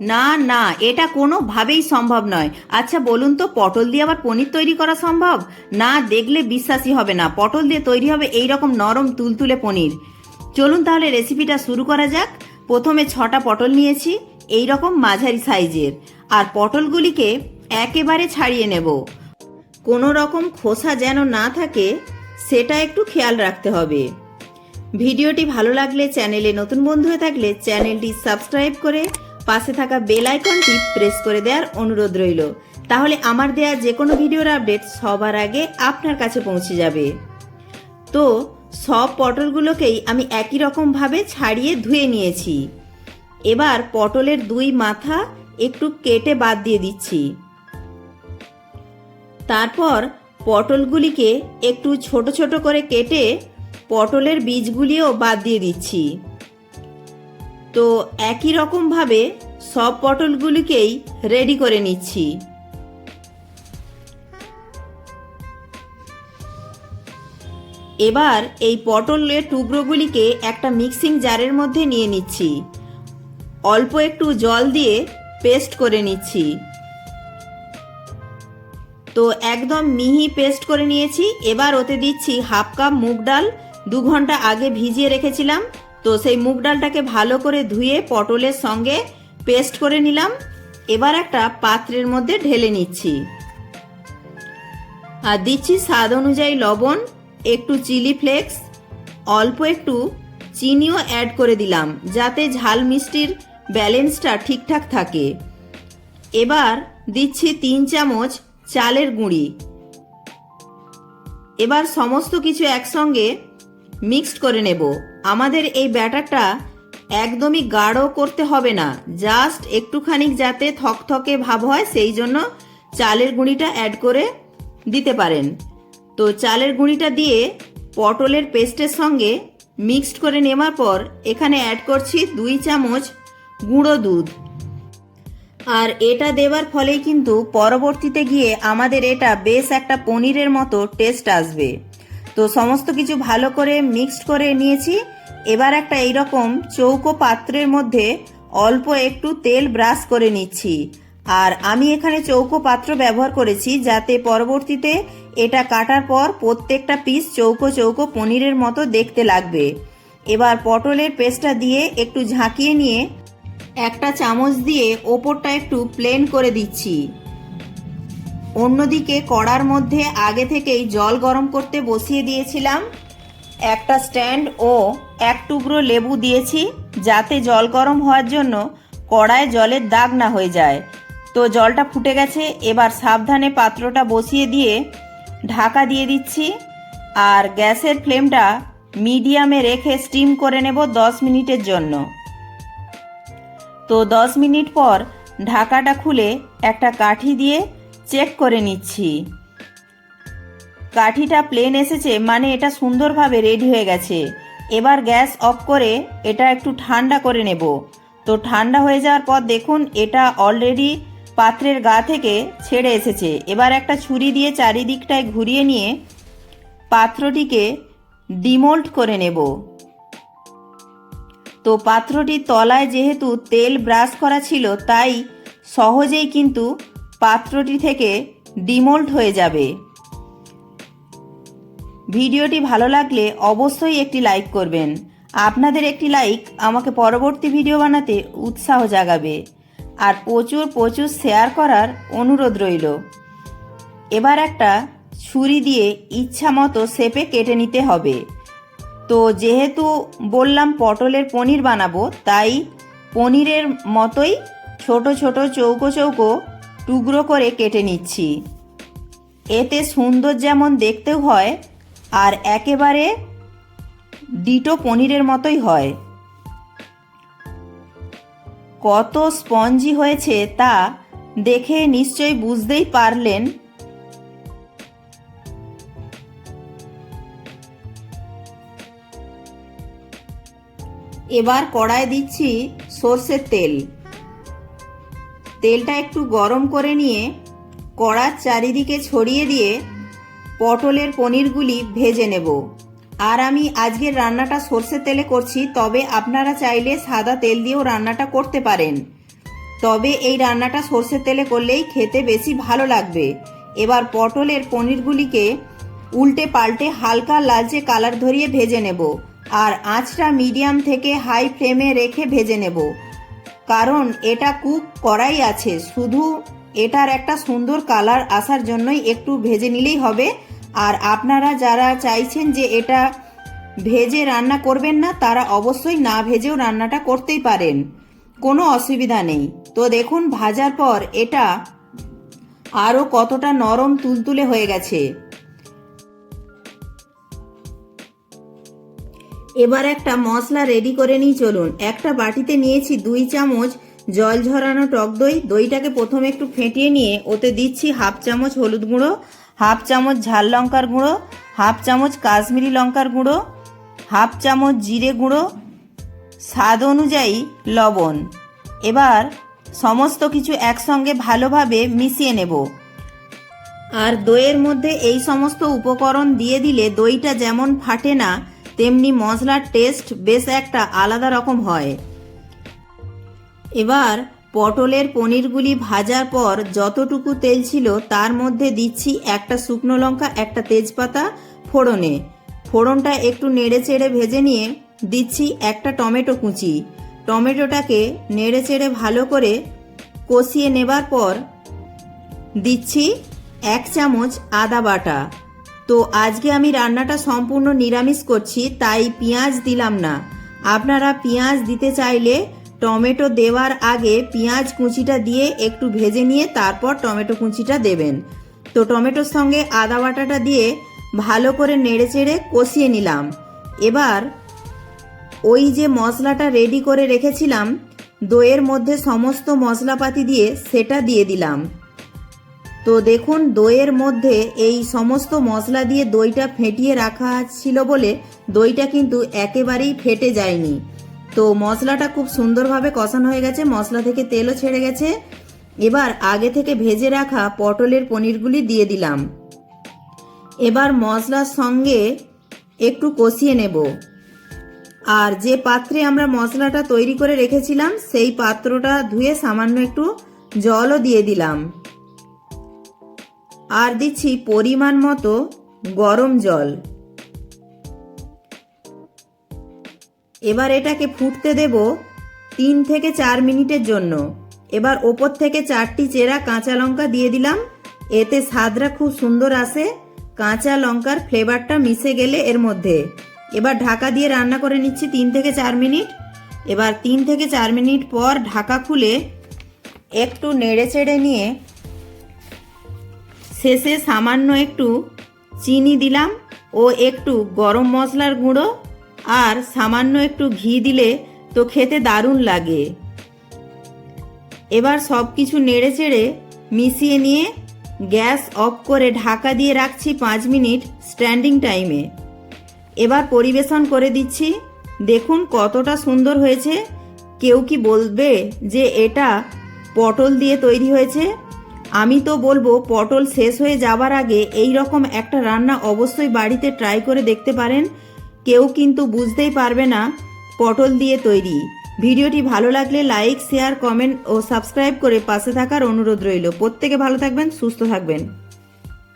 না না, এটা কোনোভাবেই সম্ভব নয়। আচ্ছা বলুন তো, পটল দিয়ে আবার পনির তৈরি করা সম্ভব? না, দেখলে বিশ্বাসই হবে না। পটল দিয়ে তৈরি হবে এই রকম নরম তুলতুলে পনির। চলুন তাহলে রেসিপিটা শুরু করা যাক। প্রথমে ছটা পটল নিয়েছি এই রকম মাঝারি সাইজের। আর পটলগুলিকে একেবারে ছাড়িয়ে নেব। কোনো রকম খোসা যেন না থাকে, সেটা একটু খেয়াল রাখতে হবে। ভিডিওটি ভালো লাগলে চ্যানেলে নতুন বন্ধু হয়ে থাকলে চ্যানেলটি সাবস্ক্রাইব করে পাশে থাকা বেল আইকনটি প্রেস করে দেওয়ার অনুরোধ রইল। তাহলে আমার দেয়া যে কোনো ভিডিওর আপডেট সবার আগে আপনার কাছে পৌঁছে যাবে। তো, সব পটলগুলোকেই আমি একই রকমভাবে ছাড়িয়ে ধুয়ে নিয়েছি। এবার পটলের দুই মাথা একটু কেটে বাদ দিয়ে দিচ্ছি। তারপর পটলগুলিকে একটু ছোট ছোট করে কেটে পটলের বীজগুলিও বাদ দিয়ে দিচ্ছি। তো একই রকমভাবে সব পটলগুলিকেই রেডি করে নিচ্ছি। এবার এই পটলের টুকরোগুলিকে একটা মিক্সিং জারের মধ্যে নিয়ে নিচ্ছি। অল্প একটু জল দিয়ে পেস্ট করে নিচ্ছি। তো একদম মিহি পেস্ট করে নিয়েছি। এবার ওতে দিচ্ছি হাফ কাপ মুগ ডাল। দু ঘণ্টা আগে ভিজিয়ে রেখেছিলাম। তো সেই মুগ ডালটাকে ভালো করে ধুয়ে পটলের সঙ্গে পেস্ট করে নিলাম। এবার একটা পাত্রের মধ্যে ঢেলে নিচ্ছি। আর দিচ্ছি স্বাদ অনুযায়ী লবণ, একটু চিলি ফ্লেক্স, অল্প একটু চিনিও অ্যাড করে দিলাম, যাতে ঝাল মিষ্টির ব্যালেন্সটা ঠিকঠাক থাকে। এবার দিচ্ছি তিন চামচ চালের গুঁড়ি। এবার সমস্ত কিছু একসঙ্গে মিক্সড করে নেব। আমাদের এই ব্যাটারটা একদমই গাঢ় করতে হবে না। জাস্ট একটুখানি যাতে থকথকে ভাব হয়, সেই জন্য চালের গুঁড়িটা অ্যাড করে দিতে পারেন। তো চালের গুঁড়িটা দিয়ে পটলের পেস্টের সঙ্গে মিক্সড করে নেওয়ার পর এখানে অ্যাড করছি দুই চামচ গুঁড়ো দুধ। আর এটা দেওয়ার ফলেই কিন্তু পরবর্তীতে গিয়ে আমাদের এটা বেশ একটা পনিরের মতো টেস্ট আসবে। তো সমস্ত কিছু ভালো করে মিক্সড করে নিয়েছি। এবার একটা এইরকম চৌকো পাত্রের মধ্যে অল্প একটু তেল ব্রাশ করে নিচ্ছি। আর আমি এখানে চৌকো পাত্র ব্যবহার করেছি যাতে পরবর্তীতে এটা কাটার পর প্রত্যেকটা পিস চৌকো চৌকো পনিরের মতো দেখতে লাগবে। এবার পটলের পেস্টটা দিয়ে একটু ঝাঁকিয়ে নিয়ে একটা চামচ দিয়ে ওপরটা একটু প্লেন করে দিচ্ছি। অন্যদিকে কড়ার মধ্যে আগে থেকেই জল গরম করতে বসিয়ে দিয়েছিলাম। একটা স্ট্যান্ড ও এক টুকরো লেবু দিয়েছি, যাতে জল গরম হওয়ার জন্য কড়ায় জলের দাগ না হয়ে যায়। তো জলটা ফুটে গেছে, এবার সাবধানে পাত্রটা বসিয়ে দিয়ে ঢাকা দিয়ে দিচ্ছি, আর গ্যাসের ফ্লেমটা মিডিয়ামে রেখে স্টিম করে নেব দশ মিনিটের জন্য। তো দশ মিনিট পর ঢাকাটা খুলে একটা কাঠি দিয়ে চেক করে নিচ্ছি। কাঠিটা প্লেন এসেছে মানে এটা সুন্দরভাবে রেডি হয়ে গেছে। এবার গ্যাস অফ করে এটা একটু ঠান্ডা করে নেব। তো ঠান্ডা হয়ে যাওয়ার পর দেখুন, এটা অলরেডি পাত্রের গা থেকে ছেড়ে এসেছে। এবার একটা ছুরি দিয়ে চারিদিকটায় ঘুরিয়ে নিয়ে পাত্রটিকে ডিমোল্ড করে নেব। তো পাত্রটির তলায় যেহেতু তেল ব্রাশ করা ছিল, তাই সহজেই কিন্তু পাত্রটি থেকে ডিমোল্ট হয়ে যাবে। ভিডিওটি ভালো লাগলে অবশ্যই একটি লাইক করবেন। আপনাদের একটি লাইক আমাকে পরবর্তী ভিডিও বানাতে উৎসাহ জাগাবে। আর প্রচুর প্রচুর শেয়ার করার অনুরোধ রইল। এবার একটা ছুরি দিয়ে ইচ্ছা মতো শেপে কেটে নিতে হবে। তো যেহেতু বললাম পটলের পনির বানাবো, তাই পনিরের মতোই ছোট ছোট চৌকো চৌকো টুকরো করে কেটে নিচ্ছি। এতে সুন্দর যেমন দেখতেও হয় আর একেবারে ডিটো পনিরের মতোই হয়। কত স্পঞ্জি হয়েছে তা দেখে নিশ্চয়ই বুঝতেই পারলেন। এবার কড়ায় দিচ্ছি সর্ষের তেল। তেলটা একটু গরম করে নিয়ে কড়ার চারিদিকে ছড়িয়ে দিয়ে পটলের পনিরগুলি ভেজে নেব। আর আমি আজকের রান্নাটা সর্ষের তেলে করছি, তবে আপনারা চাইলে সাদা তেল দিয়েও রান্নাটা করতে পারেন। তবে এই রান্নাটা সর্ষের তেলে করলেই খেতে বেশি ভালো লাগবে। এবার পটলের পনিরগুলিকে উল্টে পাল্টে হালকা লালচে কালার ধরিয়ে ভেজে নেব, আর আঁচটা মিডিয়াম থেকে হাই ফ্লেমে রেখে ভেজে নেব। কারণ এটা কুক করাই আছে, শুধু এটার একটা সুন্দর কালার আসার জন্যই একটু ভেজে নিলেই হবে। আর আপনারা যারা চাইছেন যে এটা ভেজে রান্না করবেন না, তারা অবশ্যই না ভেজেও রান্নাটা করতেই পারেন। কোনো অসুবিধা নেই। তো দেখুন, ভাজার পর এটা আরও কতটা নরম তুলতুলে হয়ে গেছে। এবার একটা মশলা রেডি করে নিই, চলুন। একটা বাটিতে নিয়েছি দুই চামচ জল ঝরানো টক দই। দইটাকে প্রথমে একটু ফেটিয়ে নিয়ে ওতে দিচ্ছি হাফ চামচ হলুদ গুঁড়ো হাফ চামচ ঝাল লঙ্কার গুঁড়ো, হাফ চামচ কাশ্মীরি লঙ্কার গুঁড়ো, হাফ চামচ জিরে গুঁড়ো, স্বাদ অনুযায়ী লবণ। এবার সমস্ত কিছু একসঙ্গে ভালোভাবে মিশিয়ে নেব। আর দইয়ের মধ্যে এই সমস্ত উপকরণ দিয়ে দিলে দইটা যেমন ফাটে না, তেমনি মশলার টেস্ট বেশ একটা আলাদা রকম হয়। এবার পটলের পনিরগুলি ভাজার পর যতটুকু তেল ছিল তার মধ্যে দিচ্ছি একটা শুকনো লঙ্কা, একটা তেজপাতা ফোড়নে। ফোড়নটা একটু নেড়ে চেড়ে ভেজে নিয়ে দিচ্ছি একটা টমেটো কুচি। টমেটোটাকে নেড়ে চেড়ে ভালো করে কষিয়ে নেবার পর দিচ্ছি এক চামচ আদা বাটা। তো আজকে আমি রান্নাটা সম্পূর্ণ নিরামিষ করছি, তাই পেঁয়াজ দিলাম না। আপনারা পেঁয়াজ দিতে চাইলে টমেটো দেওয়ার আগে পেঁয়াজ কুচিটা দিয়ে একটু ভেজে নিয়ে তারপর টমেটো কুচিটা দেবেন। তো টমেটোর সঙ্গে আদা বাটাটা দিয়ে ভালো করে নেড়ে চেড়ে কষিয়ে নিলাম। এবার ওই যে মশলাটা রেডি করে রেখেছিলাম, দইয়ের মধ্যে সমস্ত মশলাপাতি দিয়ে সেটা দিয়ে দিলাম। তো দেখুন, দইয়ের মধ্যে এই সমস্ত মশলা দিয়ে দইটা ফেটিয়ে রাখা ছিল বলে দইটা কিন্তু একেবারেই ফেটে যায়নি। তো মশলাটা খুব সুন্দরভাবে কষানো হয়ে গেছে, মশলা থেকে তেলও ছেড়ে গেছে। এবার আগে থেকে ভেজে রাখা পটলের পনিরগুলি দিয়ে দিলাম। এবার মশলার সঙ্গে একটু কষিয়ে নেব। আর যে পাত্রে আমরা মশলাটা তৈরি করে রেখেছিলাম, সেই পাত্রটা ধুয়ে সামান্য একটু জলও দিয়ে দিলাম। আর দিচ্ছি পরিমাণ মতো গরম জল। এবার এটাকে ফুটতে দেব তিন থেকে চার মিনিটের জন্য। এবার ওপর থেকে চারটি চেরা কাঁচা লঙ্কা দিয়ে দিলাম। এতে স্বাদটা খুব সুন্দর আসে। কাঁচা লঙ্কার ফ্লেভারটা মিশে গেলে এর মধ্যে। এবার ঢাকা দিয়ে রান্না করে নিচ্ছি তিন থেকে চার মিনিট। এবার তিন থেকে চার মিনিট পর ঢাকা খুলে একটু নেড়ে চেড়ে নিয়ে শেষে সামান্য একটু চিনি দিলাম ও একটু গরম মশলার গুঁড়ো আর সামান্য একটু ঘি দিলে তো খেতে দারুণ লাগে। এবার সব কিছু নেড়ে চেড়ে মিশিয়ে নিয়ে গ্যাস অফ করে ঢাকা দিয়ে রাখছি পাঁচ মিনিট স্ট্যান্ডিং টাইমে। এবার পরিবেশন করে দিচ্ছি। দেখুন কতটা সুন্দর হয়েছে। কেউ কি বলবে যে এটা পটল দিয়ে তৈরি হয়েছে? আমি তো বলব পটল শেষ হয়ে যাবার আগে এই রকম একটা রান্না অবশ্যই বাড়িতে ট্রাই করে দেখতে পারেন। কেউ কিন্তু বুঝতেই পারবে না পটল দিয়ে তৈরি। ভিডিওটি ভালো লাগলে লাইক, শেয়ার, কমেন্ট ও সাবস্ক্রাইব করে পাশে থাকার অনুরোধ রইল। প্রত্যেকে ভালো থাকবেন, সুস্থ থাকবেন।